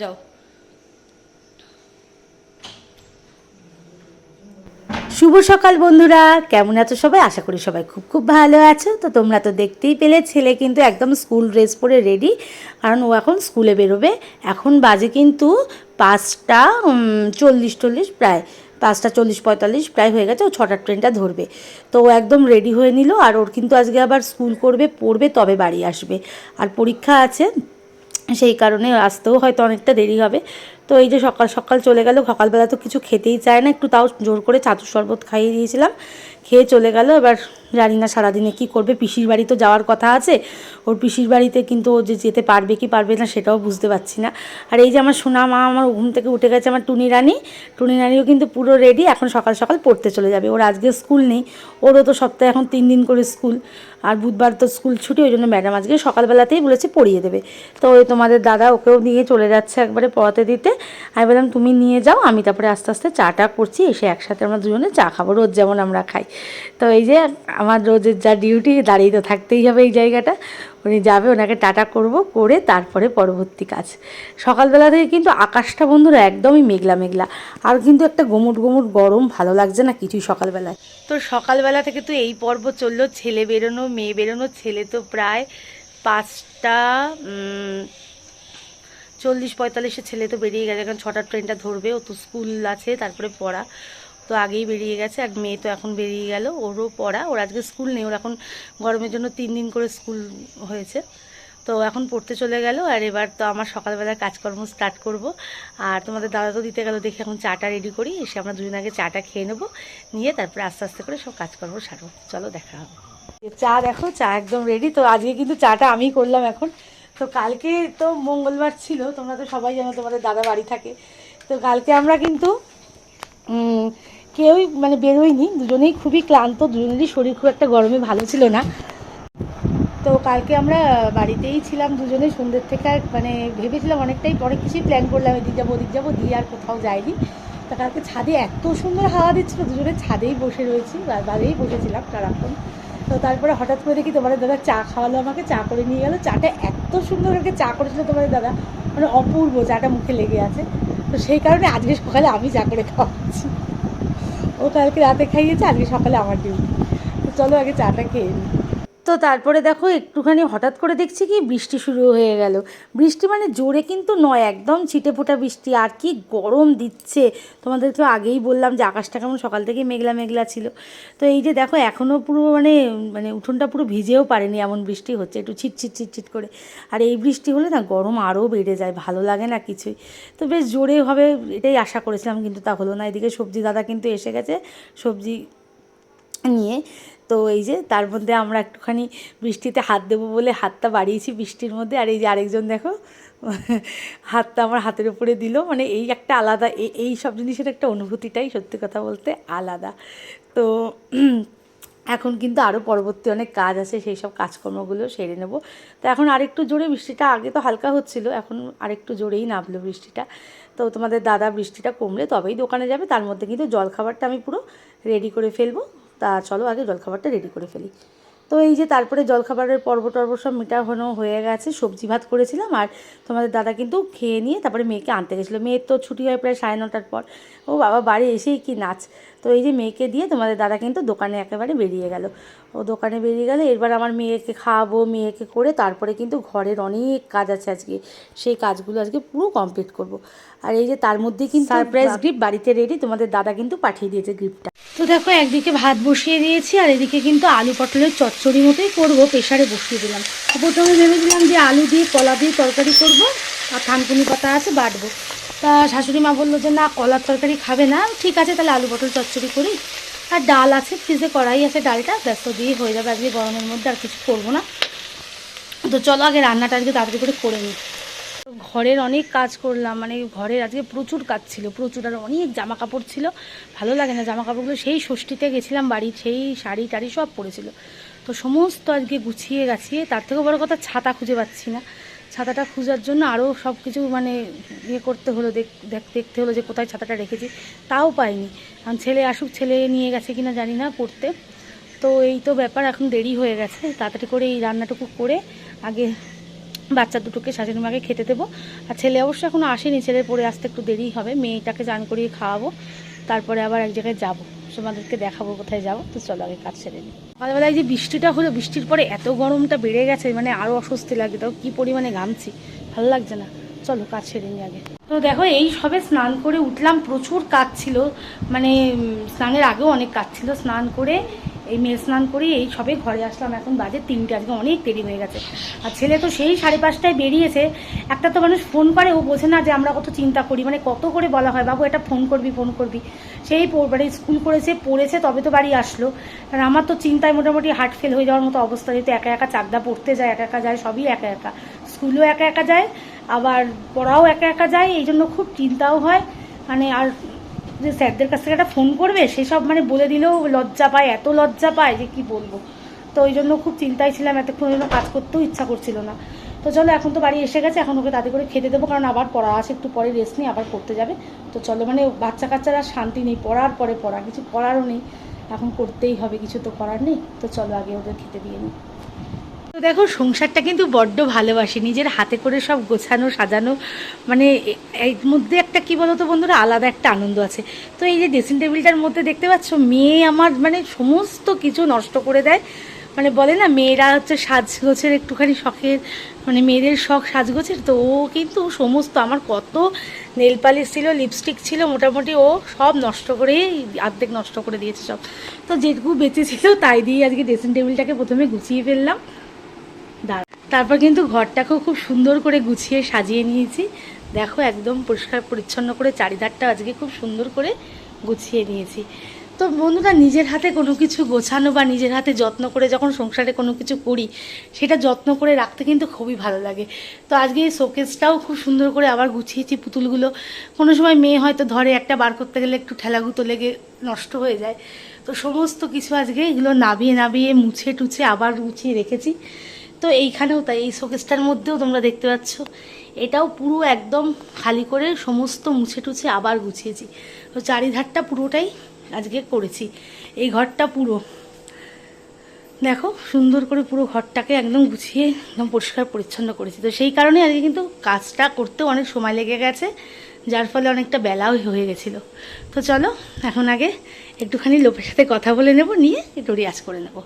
যাও। শুভ সকাল বন্ধুরা। কেমন আছো সবাই? আশা করি সবাই খুব খুব ভালো আছো। তো তোমরা তো দেখতেই পেলে, ছেলে কিন্তু একদম স্কুল ড্রেস পরে রেডি কারণ ও এখন স্কুলে বেরোবে। এখন বাজে কিন্তু পাঁচটা চল্লিশ টল্লিশ প্রায়। পাঁচটা চল্লিশ পঁয়তাল্লিশ প্রায় হয়ে গেছে, ও ছটার ট্রেনটা ধরবে। তো ও একদম রেডি হয়ে নিল, আর ওর কিন্তু আজকে আবার স্কুল করবে, পড়বে, তবে বাড়ি আসবে। আর পরীক্ষা আছে সেই কারণে আসতেও হয়তো অনেকটা দেরি হবে। তো এই যে সকাল সকাল চলে গেল, সকালবেলা তো কিছু খেতেই চায় না, একটু তাও জোর করে ছাতুর শরবত খাইয়ে দিয়েছিলাম, খেয়ে চলে গেল। এবার জানি না সারাদিনে কি করবে, পিসির বাড়ি তো যাওয়ার কথা আছে, ওর পিসির বাড়িতে কিন্তু ও যে যেতে পারবে কি পারবে না সেটাও বুঝতে পারছি না। আর এই যে আমার সোনা মা আমার ঘুম থেকে উঠে গেছে, আমার টুনি রানী, টুনি রানীও কিন্তু পুরো রেডি এখন সকাল সকাল পড়তে চলে যাবে। ওর আজকে স্কুল নেই, ওরও তো সপ্তাহে এখন তিন দিন করে স্কুল আর বুধবার তো স্কুল ছুটি, ওই জন্য ম্যাডাম আজকে সকালবেলাতেই বলেছে পড়িয়ে দেবে। তো ওই তোমাদের দাদা ওকেও নিয়ে চলে যাচ্ছে একবারে পড়াতে দিতে আমি বললাম, তুমি নিয়ে যাও, আমি তারপরে আস্তে আস্তে চাটা করছি, এসে একসাথে আমরা দুজনে চা খাব, রোজ যেমন আমরা খাই। তো এই যে আমার রোজের যা ডিউটি দাঁড়িয়ে তো থাকতেই হবে এই জায়গাটা। উনি যাবে, ওনাকে টাটা করব, করে তারপরে পরবর্তী কাজ। সকালবেলা থেকে কিন্তু আকাশটা বন্ধুরা একদমই মেঘলা মেঘলা। আর কিন্তু একটা গোমুট গোমুট গরম, ভালো লাগছে না কিছুই সকালবেলায়। তো সকালবেলা থেকে তো এই পর্ব চলল, ছেলে বেরোনো, মেয়ে বেরোনো, ছেলে তো প্রায় পাঁচটা চল্লিশ পঁয়তাল্লিশের ছেলে তো বেরিয়ে গেছে এখন ছটার ট্রেনটা ধরবে, ও তো স্কুল আছে, তারপরে পড়া। তো আগেই বেরিয়ে গেছে আর মেয়ে তো এখন বেরিয়ে গেল, ওরও পড়া, ওর আজকে স্কুল নেই, ওর এখন গরমের জন্য তিন দিন করে স্কুল হয়েছে। তো এখন পড়তে চলে গেল, আর এবার তো আমার সকালবেলা কাজকর্ম স্টার্ট করব। আর তোমাদের দাদা তো দিতে গেল, দেখে এখন চাটা রেডি করি, এসে আমরা দুজন আগে চাটা খেয়ে নেব, নিয়ে তারপরে আস্তে আস্তে করে সব কাজকর্ম সারবো। চলো দেখা হবে। চা দেখো, চা একদম রেডি তো আজকে কিন্তু চাটা আমি করলাম এখন। তো কালকে তো মঙ্গলবার ছিল, তোমরা তো সবাই জানো তোমাদের দাদা বাড়ি থাকে। তো কালকে আমরা কিন্তু কেউই মানে বেরোয়নি, দুজনেই খুবই ক্লান্ত, দুজনেরই শরীর খুব একটা গরমে ভালো ছিল না। তো কালকে আমরা বাড়িতেই ছিলাম দুজনে, সন্ধ্যের থেকে আর মানে ভেবেছিলাম অনেকটাই পরে কিছুই প্ল্যান করলাম, এদিক যাব, ওদিক যাব, দিয়ে আর কোথাও যাইনি। তা কালকে ছাদে এত সুন্দর হাওয়া দিচ্ছিল, দুজনে ছাদেই বসে রয়েছি, বা- বাদেই বসেছিলাম সারাক্ষণ। তো তারপরে হঠাৎ করে দেখি তোমাদের দাদা চা খাওয়ালো আমাকে, চা করে নিয়ে গেলো। চাটা এত সুন্দর করে চা করেছিল তোমাদের দাদা। মানে অপূর্ব চাটা মুখে লেগে আছে। তো সেই কারণে আজকে সকালে আমি চা করে খাওয়াচ্ছি। ও কালকে রাতে খাইয়েছে, আজকে সকালে আমার ডিউটি তো চলো আগে চাটা খেয়ে নিই। তো তারপরে দেখো একটুখানি হঠাৎ করে দেখছি কি বৃষ্টি শুরু হয়ে গেল। বৃষ্টি মানে জোরে কিন্তু নয়, একদম ছিটে ফোটা বৃষ্টি। আর কি গরম দিচ্ছে। তোমাদেরকে আগেই বললাম যে আকাশটা কেমন সকাল থেকে মেঘলা মেঘলা ছিল। তো এই যে দেখো এখনও পুরো মানে মানে উঠোনটা পুরো ভিজেও পারেনি এমন বৃষ্টি হচ্ছে, একটু ছিটছিট ছিটছিট করে। আর এই বৃষ্টি হলে না গরম আরও বেড়ে যায়, ভালো লাগে না কিছুই। তো বেশ জোরে হবে এটাই আশা করেছিলাম, কিন্তু তা হলো না। এদিকে সবজি দাদা কিন্তু এসে গেছে, সবজি নিয়ে। তো এই যে তার মধ্যে আমরা একটুখানি বৃষ্টিতে হাত দেবো বলে হাতটা বাড়িয়েছি বৃষ্টির মধ্যে। আর এই যে আরেকজন দেখো, হাতটা আমার হাতের উপরে দিল। মানে এই একটা আলাদা এই সব জিনিসের একটা অনুভূতিটাই সত্যি কথা বলতে আলাদা। তো এখন কিন্তু আরও পরবর্তী অনেক কাজ আছে, সেই সব কাজকর্মগুলো সেরে নেব। তো এখন আরেকটু জোরে বৃষ্টিটা, আগে তো হালকা হচ্ছিল, এখন আরেকটু জোরেই নামলো বৃষ্টিটা। তো তোমাদের দাদা বৃষ্টিটা কমলে তবেই দোকানে যাবে, তার মধ্যে কিন্তু জলখাবারটা আমি পুরো রেডি করে ফেলব। তা চলো আগে জলখাবারটা রেডি করে ফেলি। তো এই যে তারপরে জলখাবারের পর্ব টর্ব সব মিটানো হয়ে গেছে, সবজি ভাত করেছিলাম আর তোমাদের দাদা কিন্তু খেয়ে নিয়ে তারপরে মেয়েকে আনতে গেছিল। মেয়ের তো ছুটি হয় প্রায় সাড়ে নটার পর। ও বাবা বাড়ি এসেই কি নাচ। তো এই যে মেয়েকে দিয়ে তোমাদের দাদা কিন্তু দোকানে একেবারে বেরিয়ে গেল। ও দোকানে বেরিয়ে গেলে এবার আমার মেয়েকে খাওয়াবো মেয়েকে করে তারপরে কিন্তু ঘরের অনেক কাজ আছে আজকে। সেই কাজগুলো আজকে পুরো কমপ্লিট করব। আর এই যে তার মধ্যে কিন্তু সারপ্রাইজ গিফট বাড়িতে রেডি তোমাদের দাদা কিন্তু পাঠিয়ে দিয়েছে গিফটটা তো দেখো একদিকে ভাত বসিয়ে দিয়েছি আর এদিকে কিন্তু আলু পটলের চচ্চড়ি মতোই করব প্রেশারে বসিয়ে দিলাম। প্রথমে ভেবেছিলাম যে আলু দিয়ে কলা দিয়ে তরকারি করব আর থানকুনি পাতা আছে বাটবো। তা শাশুড়ি মা বলল যে, না, কলার তরকারি খাবে না। ঠিক আছে, তাহলে আলু পটল চচ্চড়ি করি। আর ডাল আছে, ফ্রিজে কড়াই আছে, ডালটা ব্যস্ত দিয়ে হয়ে যাবে। আজকে গরমের মধ্যে আর কিছু করব না। তো চলো আগে রান্নাটা আজকে তাড়াতাড়ি করে করে নিই। ঘরের অনেক কাজ করলাম মানে ঘরের আজকে প্রচুর কাজ ছিল, প্রচুর। আর অনেক জামা কাপড় ছিল, ভালো লাগে না জামা কাপড়গুলো সেই ষষ্ঠীতে গেছিলাম বাড়ি, সেই শাড়ি টাড়ি সব পরেছিল তো সমস্ত আজকে গুছিয়ে গাছিয়ে, তার থেকেও বড় কথা, ছাতা খুঁজে পাচ্ছি না। ছাতাটা খোঁজার জন্য আরও সব কিছু মানে ইয়ে করতে হলো, দেখ, দেখ- দেখতে হলো যে কোথায় ছাতাটা রেখেছি। তাও পাইনি। কারণ ছেলে আসুক, ছেলে নিয়ে গেছে কিনা জানি না পড়তে। তো এই তো ব্যাপার, এখন দেরি হয়ে গেছে। তাড়াতাড়ি করে এই রান্নাটুকু করে আগে বাচ্চা দুটোকে, শাশুড়ি মাকে খেতে দেবো। আর ছেলে অবশ্য এখনও আসেনি, ছেলে পরে আসতে একটু দেরি হবে। মেয়েটাকে চান করিয়ে খাওয়াবো। তারপরে আবার এক জায়গায় যাব। তোমাদেরকে দেখাবো কোথায় যাব তো চলো আগে কাজ সেরে নিই। সকালবেলায় যে বৃষ্টিটা হলো, বৃষ্টির পরে এত গরমটা বেড়ে গেছে মানে আরও অস্বস্তি লাগে তাও কী পরিমাণে গামছি ভালো লাগছে না। চলো কাজ সেরে নিই আগে। তো দেখো, এই সবে স্নান করে উঠলাম, প্রচুর কাজ ছিল মানে স্নানের আগেও অনেক কাজ ছিল, স্নান করে এই মেয়ে স্নান করে এই সবে ঘরে আসলাম। এখন বাজে তিনটে, আজকে অনেক দেরি হয়ে গেছে। আর ছেলে তো সেই সাড়ে পাঁচটায় বেরিয়েছে। একটা তো মানুষ ফোন করে, ও বোঝে না যে আমরা কত চিন্তা করি। মানে কত করে বলা হয়, বাবু, এটা ফোন করবি ফোন করবি। সেই মানে স্কুল করেছে, পড়েছে, তবে তো বাড়ি আসলো। আর আমার তো চিন্তায় মোটামুটি হার্ট ফেল হয়ে যাওয়ার মতো অবস্থা, যেহেতু একা একা চাকদা পড়তে যায়, একা একা যায়, সবই একা একা। স্কুলেও একা একা যায়, আবার পড়াও একা একা যায় এই জন্য খুব চিন্তাও হয়। মানে আর যে স্যারদের কাছ থেকে একটা ফোন করবে সেসব মানে বলে দিলেও লজ্জা পায়, এত লজ্জা পায় যে কি বলব। তো ওই জন্য খুব চিন্তায় ছিলাম, এতক্ষণ জন্য কাজ করতেও ইচ্ছা করছিল না। তো চলো, এখন তো বাড়ি এসে গেছে, এখন ওকে তাতে করে খেতে দেবো, কারণ আবার পড়া আছে, একটু পরে রেস্ট নিয়ে আবার পড়তে যাবে। তো চলো মানে বাচ্চা কাচ্চারা শান্তি নেই, পড়ার পরে পড়া, কিছু করারও নেই। এখন করতেই হবে, কিছু তো করার নেই। তো চলো, আগে ওদের খেতে দিয়ে নিই। তো দেখো, সংসারটা কিন্তু বড্ড ভালোবাসি। নিজের হাতে করে সব গোছানো, সাজানো মানে এর মধ্যে একটা কি বলতো বন্ধুরা, আলাদা একটা আনন্দ আছে। তো এই যে ড্রেসিং টেবিলটার মধ্যে দেখতে পাচ্ছ, মেয়ে আমার মানে সমস্ত কিছু নষ্ট করে দেয়। মানে বলে না, মেয়েরা হচ্ছে সাজগোছের একটুখানি শখের মানে মেয়েদের শখ সাজগোছের, তো ও কিন্তু সমস্ত, আমার কত নেল পালিশ ছিল লিপস্টিক ছিল, মোটামুটি ও সব নষ্ট করে, অর্ধেক নষ্ট করে দিয়েছে সব। তো যেটুকু বেঁচে ছিল, তাই দিয়ে আজকে ড্রেসিং টেবিলটাকে প্রথমে গুছিয়ে ফেললাম। তারপর কিন্তু ঘরটাকেও খুব সুন্দর করে গুছিয়ে সাজিয়ে নিয়েছি। দেখো একদম পরিষ্কার পরিচ্ছন্ন করে চারিধারটা আজকে খুব সুন্দর করে গুছিয়ে নিয়েছি। তো বন্ধুরা, নিজের হাতে কোনো কিছু গোছানো বা নিজের হাতে যত্ন করে যখন সংসারে কোনো কিছু করি, সেটা যত্ন করে রাখতে কিন্তু খুবই ভালো লাগে। তো আজকে এই শোকেসটাও খুব সুন্দর করে আবার গুছিয়েছি পুতুলগুলো। কোনো সময় মেয়ে হয়তো ধরে একটা বার করতে গেলে একটু ঠেলাগুতো লেগে নষ্ট হয়ে যায়। তো সমস্ত কিছু আজকে এগুলো নাবিয়ে নাবিয়ে মুছে টুছে আবার গুছিয়ে রেখেছি। তো এইখানেও তাই, এই শোকেসটার মধ্যেও তোমরা দেখতে পাচ্ছ। এটাও পুরো একদম খালি করে সমস্ত মুছে টুছে আবার গুছিয়েছি। তো চারিধারটা পুরোটাই আজকে করেছি। এই ঘরটা পুরো। দেখো, সুন্দর করে পুরো ঘরটাকে একদম গুছিয়ে, একদম পরিষ্কার পরিচ্ছন্ন করেছি। তো সেই কারণে আজকে কিন্তু কাজটা করতেও অনেক সময় লেগে গেছে, যার ফলে অনেকটা বেলাও হয়ে গেছিল। তো চলো, এখন আগে একটুখানি লোকের সাথে কথা বলে নেব, নিয়ে একটু রিয়াজ করে নেব।